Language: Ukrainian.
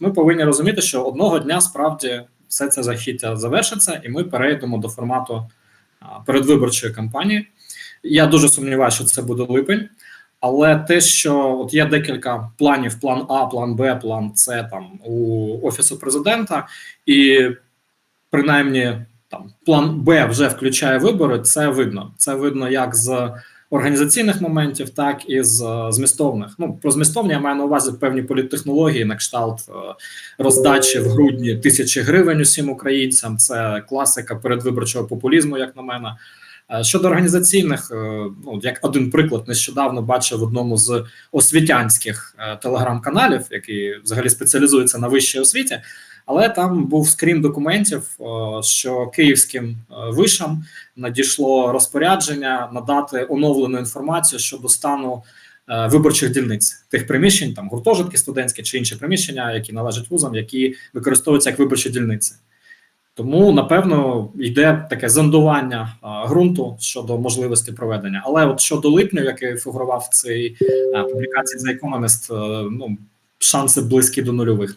ми повинні розуміти, що одного дня справді все це захіття завершиться, і ми перейдемо до формату передвиборчої кампанії. Я дуже сумніваюся, що це буде липень. Але те, що от є декілька планів: план А, план Б, план С там у офісу президента, і принаймні там план Б вже включає вибори. Це видно. Це видно як з організаційних моментів, так і з е, змістовних. Ну про змістовні я маю на увазі певні політтехнології, на кшталт е, роздачі в грудні тисячі гривень усім українцям. Це класика передвиборчого популізму, як на мене. Е, Щодо організаційних, ну як один приклад, нещодавно бачив в одному з освітянських телеграм-каналів, який взагалі спеціалізується на вищій освіті. Але там був скрін документів, е, що київським е, вишам надійшло розпорядження надати оновлену інформацію щодо стану е, виборчих дільниць тих приміщень, там гуртожитки студентські чи інші приміщення, які належать вузам, які використовуються як виборчі дільниці. Тому напевно йде таке зондування ґрунту щодо можливості проведення. Але от щодо липня, який фігурував в цій публікації за Economist, е, ну шанси близькі до нульових.